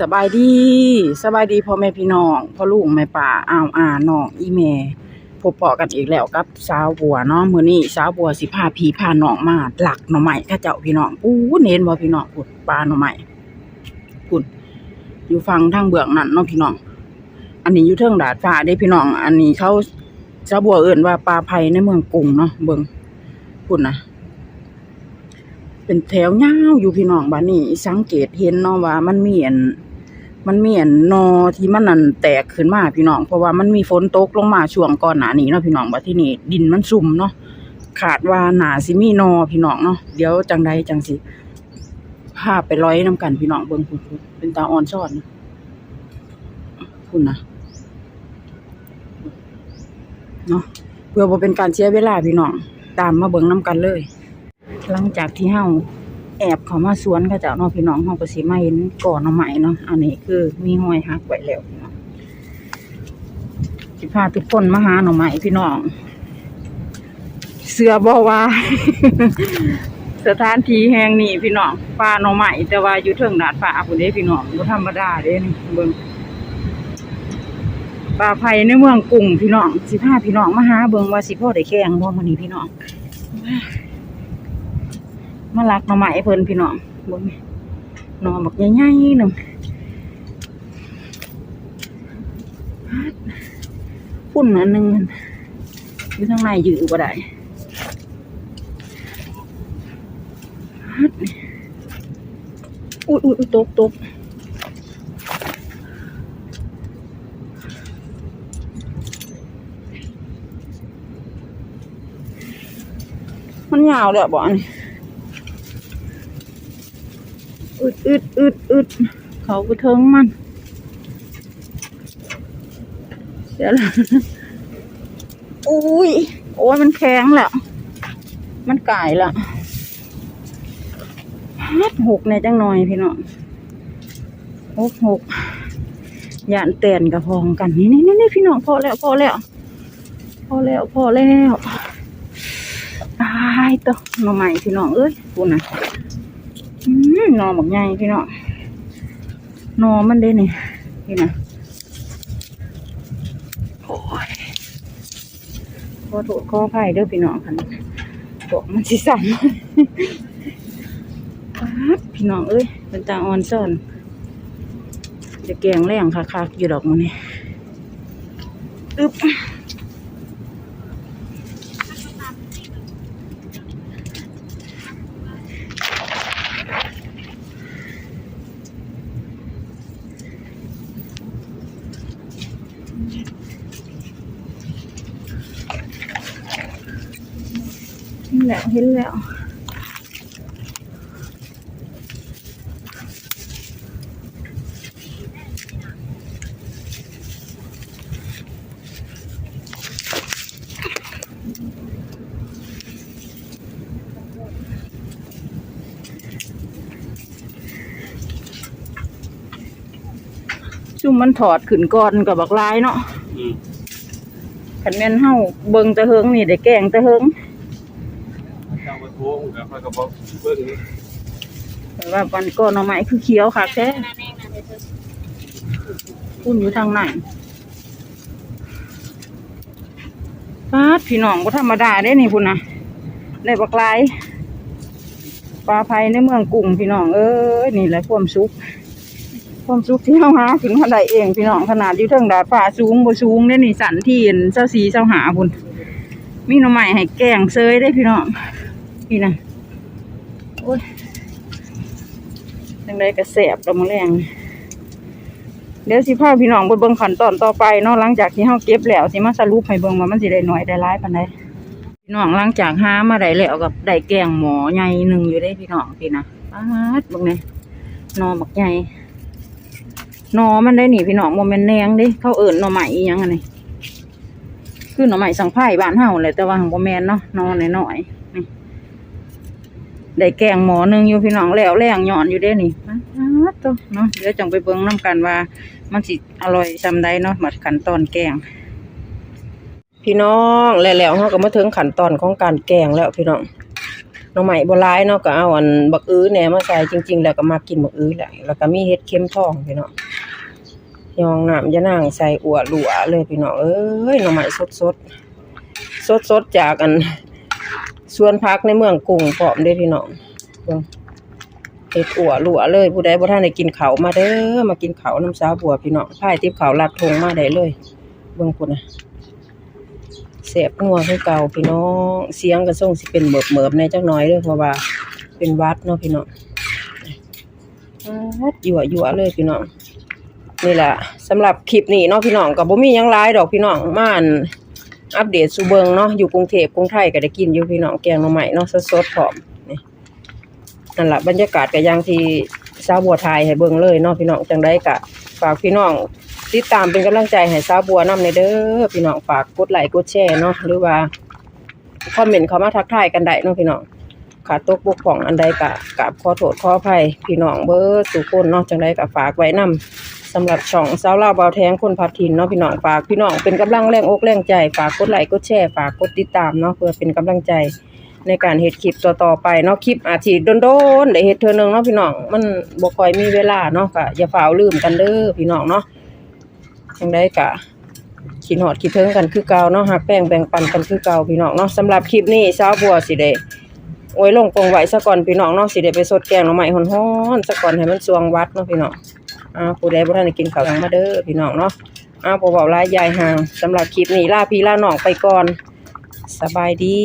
สบายดีสบายดีพ่อแม่พี่น้องพ่อลูกแม่ป่าอ้าวอาน้องอีแม่พบปะกันอีกแล้วกับสาวบัวเนาะมื้อนี้สาวบัวสิพาพี่พาน้องมาหลักหน่อไม้เขาเจ้าพี่น้องอู้เน้นบ่พี่น้องพุดปลาหน่อไม้พุดอยู่ฝั่งทางเบื้องนั้นเนาะพี่น้อง อันนี้อยู่เทิงดาดฟ้าเด้พี่น้อง อันนี้เขาสาวบัวเอิ้นว่าปลาไผ่ในเมืองกรุงเนาะเบิ่งพุ่นนะ เป็นแถวยาวอยู่พี่น้องบ้านนี้สังเกตเห็นเนาะว่ามันมีอันมันมีอันนอที่มันนั่นแตกขึ้นมาพี่น้อง เพราะว่ามันมีฝนตกลงมาช่วงก่อนหน้านี้เนาะพี่น้องบัดที่นี่ดินมันซุ่มเนาะขาดว่าหนาสิมีนอพี่น้องเนาะเดี๋ยวจังใดจังสิพาไปร้อยน้ำกันพี่น้องเบิ่งพุ่นพุ่นเป็นตาอ่อนซ่อนคุณนะเนาะเพื่อบ่เป็นการเสียเวลาพี่น้องตามมาเบิ่งน้ำกันเลย หลังจากที่เฮาแอบเข้ามาสวนเขาเจ้าเนาะพี่น้องเฮาก็สิมาเห็นก่อน่อไม้เนาะอันนี้คือมีห้อยหักไว้แล้วพี่น้องสิพาทุกคนมาหาหน่อไม้พี่น้อง เสือบ่ว่า สถานที่แห่งนี้พี่น้องป่าหน่อไม้แต่ว่าอยู่เทิงดาดฟ้าพุ่นเด้พี่น้องบ่ธรรมดาเด้นี่เบิ่งป่าไผ่ในเมืองกรุงพี่น้องสิพาพี่น้องมาหาเบิ่งว่าสิพ่อได้แข่งบ่มื้อนี้พี่น้อง มาลักหน่อไม้เพิ่นพี่น้องเบ่งนี่หน่อบักใหญ่ๆหนึ่งพุ่นอันหนึ่งอยู่ทางในอยู่บ่ได้อุ้ยอุ้ยตกตกมันยาวเลยบ่อนนี้ อึดอึดอึดอึดเขาไปเทิงมันเดี๋ยวละอุ้ย โอ้ยมันแข็งแล้วมันไก่ละฮัดหกในจังหน่อยพี่น้องหกหกยานเตียนกับพองกันนี่นี่นี่นี่พี่น้องพอแล้วพอแล้วพอแล้วพอแล้วตายตัวหน่อใหม่พี่น้องเอ้ยกูนะ อืมหนอหมกใหญ่พี่น้องหนอมันเด้นี่พี่นะโอ้ยขอโทษขออภัยเด้อพี่น้องคันบอกมันสิสั่นป๊าดพี่น้องเอ้ยเป็นตาออนซ่อน จะแกงแรงคักๆอยู่ดอกมันนี่อึ๊บ เห็นแล้วเห็นแล้วซุ่มมันถอดขึ้นก่อนกับบักลายเนาะอืมขันแม่นเฮาเบิ่งแตะเฮิงนี่ได้แกงแตะเฮิงเจ้าก็โทร แล้วค่อยก็บอกเบิ่งแต่ว่าวันก่อนหน่อไม้คือเขียวคักแท้พุ่นอยู่ทางไหนปาดพี่น้องบ่ธรรมดาเด้นี่พุ่นนะได้บักลายปลาไผ่ในเมืองกรุงพี่น้องเอ้ยนี่แหละความสุขความสุขที่เฮาหาถึงมาได้เองพี่น้องขนาดอยู่เทิงดาดฟ้าสูงบ่สูงเด้นี่สันที่เจ้าสีเจ้าหาพุ่นมีหน่อไม้ให้แกงเซยได้พี่น้องพี่นะ อ้ยจังได้กระแสบลมแรงเดี๋ยวสิพาพี่น้องไปเบิ่งขั้นตอนต่อไปเนาะหลังจากที่เฮาเก็บแล้วสิมาสรุปให้เบิ่งว่ามันสิได้น้อยได้หลายปานใดพี่น้องหลังจากหามาได้แล้วกับได้แกงหมอใหญ่หนึ่งอยู่ได้พี่น้องพี่นะปาดบิ่งนี่หนอบักใหญ่นอมันได้หนีพี่น้องบ่แม่นแนงด้เขาเอิ้นหน่อไม้อียังอันนี้คือหน่อไม้สังไผ่บ้านเฮาแหละแต่ว่าหังบ่แม่นเนาะนอน้อยๆ ได้แกงหมอหนึ่งอยู่พี่น้องแล้วแรงหย่อนอยู่เด้นี่ตัวเนาะเดี๋ยวจังไปเบิ่งน้กันว่า มันสิอร่อยซำใดเนาะหมัดขั้นตอนแกง พี่น้องแล้วๆเฮาก็มาถึงขั้นตอนของการแกงแล้วพี่น้องน่อไม้บ่หลายเนาะก็เอาอันบักอื้อแหนมาใส่จริง ๆ แล้วก็มากินบักอื้อแหละแล้วก็มีเห็ดเข็มทองพี่น้องยองน้ำยะนางใส่อั่วหลัวเลยพี่น้องเอ้ยน่อไม้สดๆสดๆจากอัน สวนพักในเมืองกรุงพร้อมเด้อพี่น้องเห็ดอั่วหลัวเลยผู้ใดบ่ทันได้กินเขามาเด้อมากินเขาน้ำสาวบัวพี่น้องพายติบข้าลัดทงมาได้เลยเบิ่งพุ่นะเสียบงัวคือเก่าพี่น้องเสียงก็ส่งสิเป็นเบิบๆในจักหน่อยเด้อเพราะว่าเป็นวัดเนาะพี่น้องวัดยั่วยั่วเลยพี่น้องนี่แหละสำหรับคลิปนี้เนาะพี่น้องก็บ่มียังหลายดอกพี่น้องมาน อัปเดตสูเบิงเนาะอยู่กรุงเทพกรุงไทยก็ได้กินอยู่พี่น้องแกงหน่อไม้เนาะสดๆพร้อมนี่นั่นแหละบรรยากาศก็ย่างที่สาวบัวไทยให้เบิงเลยเนาะพี่น้องจังได้ก็ฝากพี่น้องติดตามเป็นกำลังใจให้สาวบัวน้ำในเด้อพี่น้องฝากกดไลค์กดแชร์เนาะหรือว่าคอมเมนต์เขามาทักทายกันได้เนาะพี่น้องขาดตกบกพร่องอันใดก็กราบขอโทษขออภัยพี่น้องเบิดทุกคนเนาะจังได้ก็ฝากไว้นํ สำหรับช่องสาวลาวเบาแทงคนพัดถิ่นเนาะพี่น้องฝากพี่น้องเป็นกำลังแรงอกแรงใจฝากกดไลค์กดแชร์ฝากกดติดตามเนาะเพื่อเป็นกำลังใจในการเฮ็ดคลิปต่อๆไปเนาะคลิปอาทิตย์โดนๆได้เฮ็ดเทื่อนึงเนาะพี่น้องมันบ่ค่อยมีเวลาเนาะก็อย่าฝ่าลืมกันเด้อพี่น้องเนาะจังได้กะคิดฮอดคิดถึงกันคือเก่าเนาะหักแป้งแบ่งปันกันคือเก่าพี่น้องเนาะสำหรับคลิปนี้สาวบัวสิได้ไว้ลงปงไว้ซะก่อนพี่น้องเนาะสิได้ไปสดแกงหน่อไม้ฮ้อนๆซะก่อนให้มันสวงวัดเนาะพี่น้อง อ้าผู้ใดบ่ทันได้กินข้าวยังมาเด้อพี่น้องเนาะอ้าวบ่เว้าหลายยายห่างสำหรับคลิปนี้ลาพี่ลาน้องไปก่อน สบายดี